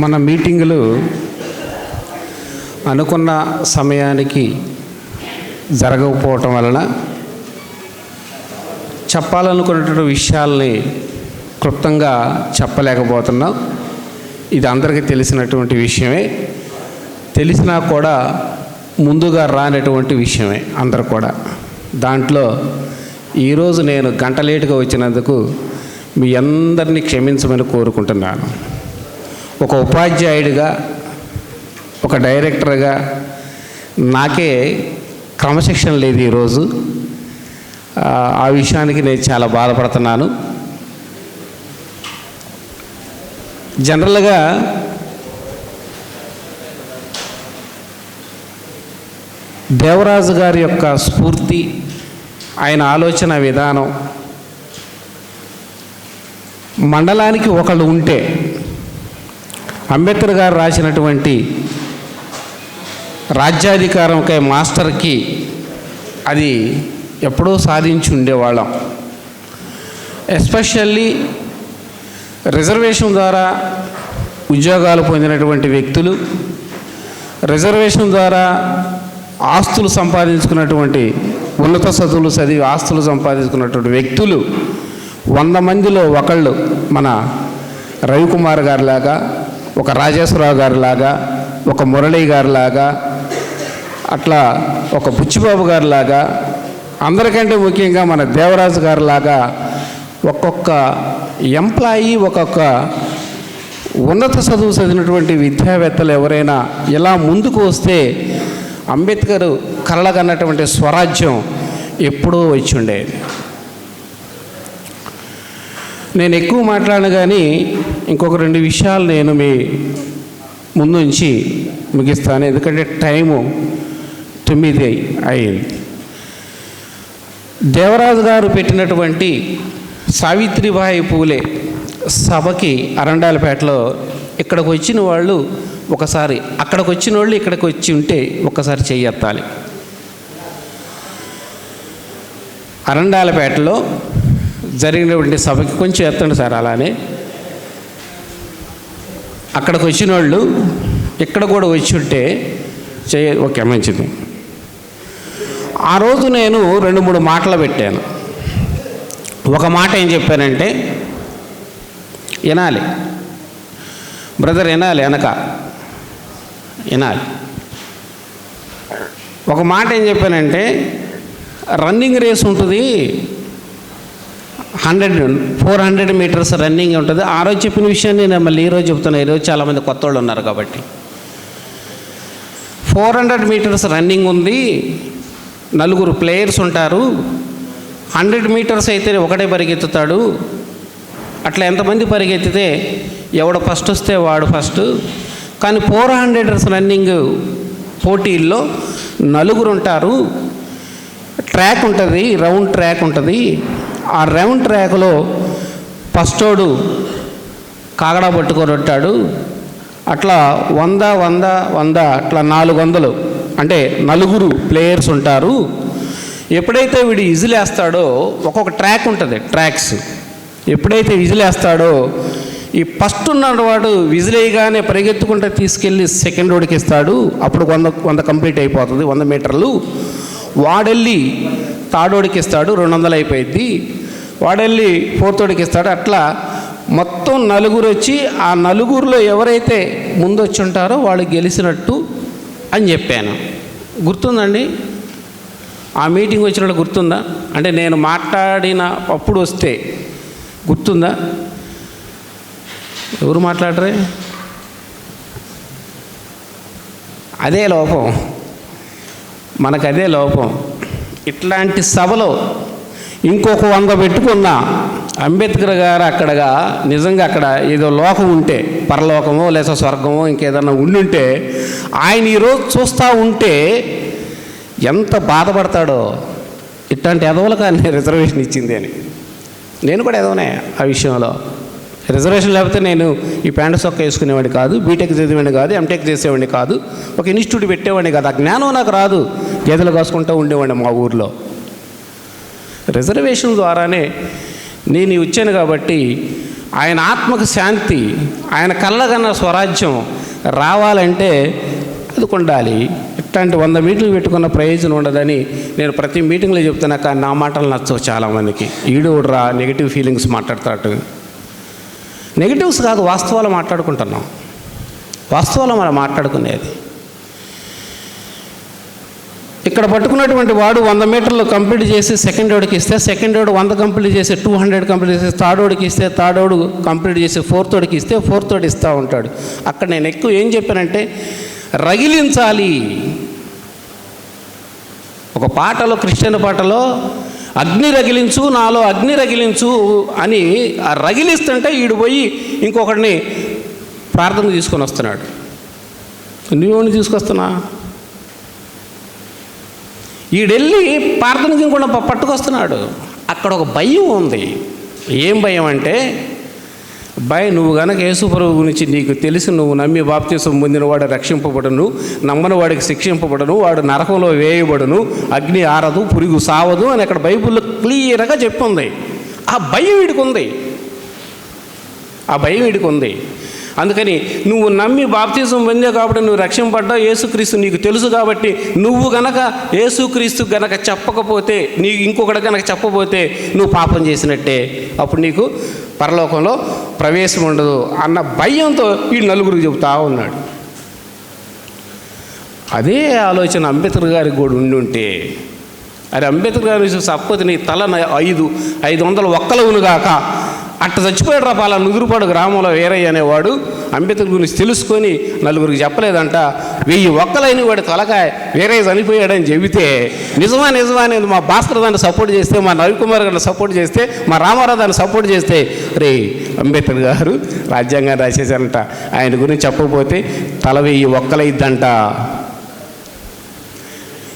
మన మీటింగులు అనుకున్న సమయానికి జరగకపోవటం వలన చెప్పాలనుకున్నటువంటి విషయాల్ని క్లుప్తంగా చెప్పలేకపోతున్నాం. ఇది అందరికీ తెలిసినటువంటి విషయమే. తెలిసినా కూడా ముందుగా రానటువంటి విషయమే అందరు కూడా. దాంట్లో ఈరోజు నేను గంట లేటుగా వచ్చినందుకు మీ అందరినీ క్షమించమని కోరుకుంటున్నాను. ఒక ఉపాధ్యాయుడిగా ఒక డైరెక్టర్గా నాకే క్రమశిక్షణ లేదు ఈరోజు. ఆ, ఆ విషయానికి నేను చాలా బాధపడుతున్నాను. జనరల్గా దేవరాజు గారి యొక్క స్ఫూర్తి ఆయన ఆలోచన విధానం మండలానికి ఒకళ్ళు ఉంటే అంబేద్కర్ గారు రాసినటువంటి రాజ్యాధికారంకై మాస్టర్కి అది ఎప్పుడో సాధించి ఉండేవాళ్ళం. ఎస్పెషల్లీ రిజర్వేషన్ ద్వారా ఉద్యోగాలు పొందినటువంటి వ్యక్తులు రిజర్వేషన్ ద్వారా ఆస్తులు సంపాదించుకున్నటువంటి ఉన్నత చదువులు చదివి ఆస్తులు సంపాదించుకున్నటువంటి వ్యక్తులు వంద మందిలో ఒకళ్ళు మన రవికుమార్ గారిలాగా ఒక రాజేశ్వరరావు గారిలాగా ఒక మురళీ గారిలాగా అట్లా ఒక బుచ్చిబాబు గారిలాగా అందరికంటే ముఖ్యంగా మన దేవరాజు గారిలాగా ఒక్కొక్క ఎంప్లాయీ ఒక్కొక్క ఉన్నత చదువు చదివినటువంటి విద్యావేత్తలు ఎవరైనా ఇలా ముందుకు వస్తే అంబేద్కర్ కలగన్నటువంటి స్వరాజ్యం ఎప్పుడో వచ్చి ఉండేది. నేను ఎక్కువ మాట్లాడను కానీ ఇంకొక రెండు విషయాలు నేను మీ ముందుంచి ముగిస్తాను. ఎందుకంటే టైము తొమ్మిది అయింది. దేవరాజు గారు పెట్టినటువంటి సావిత్రిబాయి పూలే సభకి అరండాలపేటలో ఇక్కడికి వచ్చిన వాళ్ళు ఒకసారి అక్కడికి వచ్చిన వాళ్ళు ఇక్కడికి వచ్చి ఉంటే ఒకసారి చెయ్యెత్తాలి. అరండాలపేటలో జరిగినటువంటి సభకి కొంచెం ఎత్తండి సార్ అలానే. అక్కడికి వచ్చిన వాళ్ళు ఇక్కడ కూడా వచ్చి ఉంటే చేయ ఓకే మంచిది. ఆ రోజు నేను రెండు మూడు మాటలు పెట్టాను. ఒక మాట ఏం చెప్పానంటే వినాలి. బ్రదర్ వినాలి వెనక. వినాలి. ఒక మాట ఏం చెప్పానంటే రన్నింగ్ రేస్ ఉంటుంది hundred four hundred metres running ఉంటుంది. ఆ రోజు చెప్పిన విషయాన్ని నేను మళ్ళీ ఈరోజు చెప్తున్నాను ఈరోజు చాలామంది కొత్త వాళ్ళు ఉన్నారు కాబట్టి. ఫోర్ హండ్రెడ్ మీటర్స్ రన్నింగ్ ఉంది. నలుగురు ప్లేయర్స్ ఉంటారు. హండ్రెడ్ మీటర్స్ అయితే ఒకటే పరిగెత్తుతాడు. అట్లా ఎంతమంది పరిగెత్తితే ఎవడు ఫస్ట్ వస్తే వాడు ఫస్ట్. కానీ ఫోర్ హండ్రెడర్స్ రన్నింగ్ పోటీల్లో నలుగురు ఉంటారు. ట్రాక్ ఉంటుంది. రౌండ్ ట్రాక్ ఉంటుంది. ఆ రౌండ్ ట్రాక్లో ఫస్టోడు కాగడా పట్టుకొని ఉంటాడు. అట్లా వంద వంద వంద అట్లా నాలుగు వందలు అంటే నలుగురు ప్లేయర్స్ ఉంటారు. ఎప్పుడైతే వీడు ఇజిలేస్తాడో ఒక్కొక్క ట్రాక్ ఉంటుంది ట్రాక్స్. ఎప్పుడైతే విజిలేస్తాడో ఈ ఫస్ట్ ఉన్నవాడు విజిలేయగానే పరిగెత్తుకుంటే తీసుకెళ్ళి సెకండ్ రోడ్కి ఇస్తాడు. అప్పుడు వంద వంద కంప్లీట్ అయిపోతుంది వంద మీటర్లు. వాడెళ్ళి తాడోడికి ఇస్తాడు రెండు వందలు అయిపోయింది వాడెళ్ళి ఫోర్తోడికి ఇస్తాడు అట్లా మొత్తం నలుగురు వచ్చి ఆ నలుగురిలో ఎవరైతే ముందు వచ్చి ఉంటారో వాళ్ళు గెలిచినట్టు అని చెప్పాను. గుర్తుందండి? ఆ మీటింగ్ వచ్చిన గుర్తుందా? అంటే నేను మాట్లాడిన అప్పుడు వస్తే గుర్తుందా? ఎవరు మాట్లాడరే? అదే లోపం. మనకు అదే లోపం. ఇట్లాంటి సభలో ఇంకొక వంద పెట్టుకున్న అంబేద్కర్ గారు అక్కడగా నిజంగా అక్కడ ఏదో లోకం ఉంటే పరలోకమో లేదా స్వర్గమో ఇంకేదన్నా ఉండుంటే ఆయన ఈరోజు చూస్తూ ఉంటే ఎంత బాధపడతాడో. ఇట్లాంటి ఎదవలకు ఆయన రిజర్వేషన్ ఇచ్చింది అని. నేను కూడా ఎదవనే ఆ విషయంలో. రిజర్వేషన్ లేకపోతే నేను ఈ ప్యాంటు సొక్క వేసుకునేవాడిని కాదు బీటెక్ చదివేవాడిని కాదు ఎంటెక్ చేసేవాడిని కాదు ఒక ఇన్స్టిట్యూట్ పెట్టేవాడిని కాదు. ఆ జ్ఞానం నాకు రాదు. గేదెలు కాసుకుంటూ ఉండేవాడిని మా ఊర్లో. రిజర్వేషన్ ద్వారానే నేను వచ్చాను కాబట్టి ఆయన ఆత్మకు శాంతి ఆయన కళ్ళగన్న స్వరాజ్యం రావాలంటే అది ఉండాలి ఇట్లాంటి వంద మీటింగ్లు పెట్టుకున్న ప్రయోజనం ఉండదని నేను ప్రతి మీటింగ్లో చెప్తున్నా కానీ నా మాటలు నచ్చవు చాలామందికి. ఈడు రా నెగిటివ్ ఫీలింగ్స్ మాట్లాడతాడు. నెగిటివ్స్ కాదు వాస్తవాలు మాట్లాడుకుంటున్నాం. వాస్తవాలు మనం మాట్లాడుకునేది. ఇక్కడ పట్టుకున్నటువంటి వాడు వంద మీటర్లు కంప్లీట్ చేసి సెకండ్ వాడికి ఇస్తే సెకండ్ వాడు వంద కంప్లీట్ చేసి టూ హండ్రెడ్ కంప్లీట్ చేసి థర్డ్ వాడికి ఇస్తే థర్డ్ వాడు కంప్లీట్ చేసి ఫోర్త్ వాడికి ఇస్తే ఫోర్త్ వాడు ఇస్తూ ఉంటాడు. అక్కడ నేను ఎక్కువ ఏం చెప్పానంటే రగిలించాలి. ఒక పాటలో క్రిస్టియన్ పాటలో అగ్ని రగిలించు నాలో అగ్ని రగిలించు అని ఆ రగిలిస్తుంటే ఈడు పోయి ఇంకొకడిని ప్రార్థన తీసుకొని వస్తున్నాడు. నువ్వు తీసుకొస్తున్నా ఈడెళ్ళి ప్రార్థన కూడా పట్టుకొస్తున్నాడు. అక్కడ ఒక భయం ఉంది. ఏం భయం అంటే భయ నువ్వు గనక యేసుప్రభు గురించి నీకు తెలిసి నువ్వు నమ్మి బాప్తీసం పొందిన వాడు రక్షింపబడును నమ్మని వాడికి శిక్షింపబడను వాడు నరకంలో వేయబడును అగ్ని ఆరదు పురుగు సావదు అని అక్కడ బైబిల్లో క్లియర్గా చెప్పుంది ఆ భయం వీడికి ఉంది. ఆ భయం వీడికి ఉంది. అందుకని నువ్వు నమ్మి బాప్తిజం పొందే కాబట్టి నువ్వు రక్షింపడ్డావు యేసుక్రీస్తు నీకు తెలుసు కాబట్టి నువ్వు గనక యేసుక్రీస్తు గనక చెప్పకపోతే నీ ఇంకొకటి గనక చెప్పపోతే నువ్వు పాపం చేసినట్టే. అప్పుడు నీకు పరలోకంలో ప్రవేశం ఉండదు అన్న భయంతో ఈ నలుగురికి చెబుతా ఉన్నాడు. అదే ఆలోచన అంబేద్కర్ గారికి కూడా ఉండి ఉంటే అరే అంబేద్కర్ గారి చూసి నీ తల ఐదు ఐదు వందల ఒక్కలవునుగాక అట్ట చచ్చిపోయాడు రా పాల నుదురుపాడు గ్రామంలో వేరయ్య అనేవాడు అంబేద్కర్ గురించి తెలుసుకొని నలుగురికి చెప్పలేదంట. వెయ్యి ఒక్కలైన వాడి తలకాయ వేరే చనిపోయాడని చెబితే నిజమా నిజమా అనేది మా భాస్కర్ దాన్ని సపోర్ట్ చేస్తే మా రవికుమార్ గారిని సపోర్ట్ చేస్తే మా రామారావు దాన్ని సపోర్ట్ చేస్తే రే అంబేద్కర్ గారు రాజ్యాంగాన్ని రాసేశారంట. ఆయన గురించి చెప్పకపోతే తల వెయ్యి ఒక్కలైద్దంట.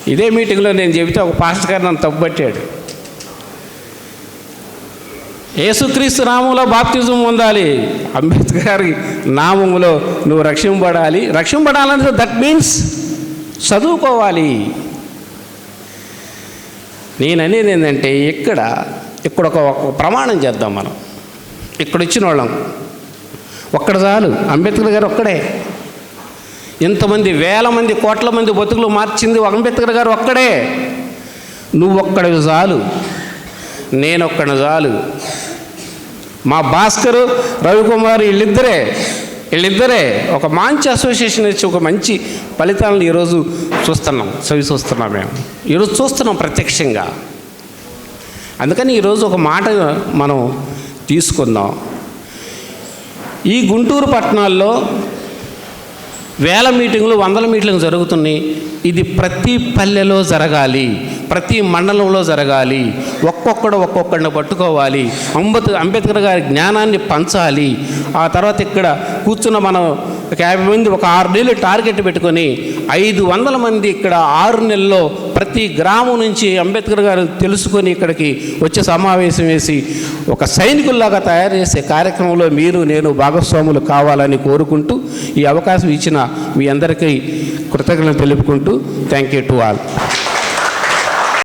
ఇదే మీటింగ్లో నేను చెబితే ఒక పాస్టర్ గారు నన్ను తప్పుపట్టాడు. యేసుక్రీస్తు నామంలో బాప్తిజం పొందాలి. అంబేద్కర్ గారి నామములో నువ్వు రక్షింపడాలి రక్షింపడాలంటే దట్ మీన్స్ చదువుకోవాలి. నేను అనేది ఏంటంటే ఇక్కడ ఇక్కడ ఒక ప్రమాణం చేద్దాం మనం. ఇక్కడ వచ్చిన వాళ్ళం ఒక్కడ చాలు. అంబేద్కర్ గారు ఒక్కడే. ఇంతమంది వేల మంది కోట్ల మంది బతుకులు మార్చింది అంబేద్కర్ గారు ఒక్కడే. నువ్వు చాలు. నేను చాలు. మా భాస్కరు రవికుమార్ వీళ్ళిద్దరే వీళ్ళిద్దరే ఒక మంచి అసోసియేషన్ ఇచ్చి ఒక మంచి ఫలితాలను ఈరోజు చూస్తున్నాం చవి చూస్తున్నాం మేము. ఈరోజు చూస్తున్నాం ప్రత్యక్షంగా. అందుకని ఈరోజు ఒక మాట మనం తీసుకుందాం. ఈ గుంటూరు పట్టణాల్లో వేల మీటింగ్లు వందల మీటింగ్లు జరుగుతున్నాయి. ఇది ప్రతి పల్లెలో జరగాలి. ప్రతి మండలంలో జరగాలి. ఒక్కొక్కడు ఒక్కొక్కడిని పట్టుకోవాలి. అంబేద్ అంబేద్కర్ గారి జ్ఞానాన్ని పంచాలి. ఆ తర్వాత ఇక్కడ కూర్చున్న మనం ఒక యాభై మంది ఒక ఆరు నెలలు టార్గెట్ పెట్టుకొని ఐదు వందల మంది ఇక్కడ ఆరు నెలల్లో ప్రతి గ్రామం నుంచి అంబేద్కర్ గారు తెలుసుకొని ఇక్కడికి వచ్చే సమావేశం వేసి ఒక సైనికుల్లాగా తయారు చేసే కార్యక్రమంలో మీరు నేను భాగస్వాములు కావాలని కోరుకుంటూ ఈ అవకాశం ఇచ్చిన మీ అందరికీ కృతజ్ఞతలు తెలుపుకుంటూ థ్యాంక్ యూ టు ఆల్.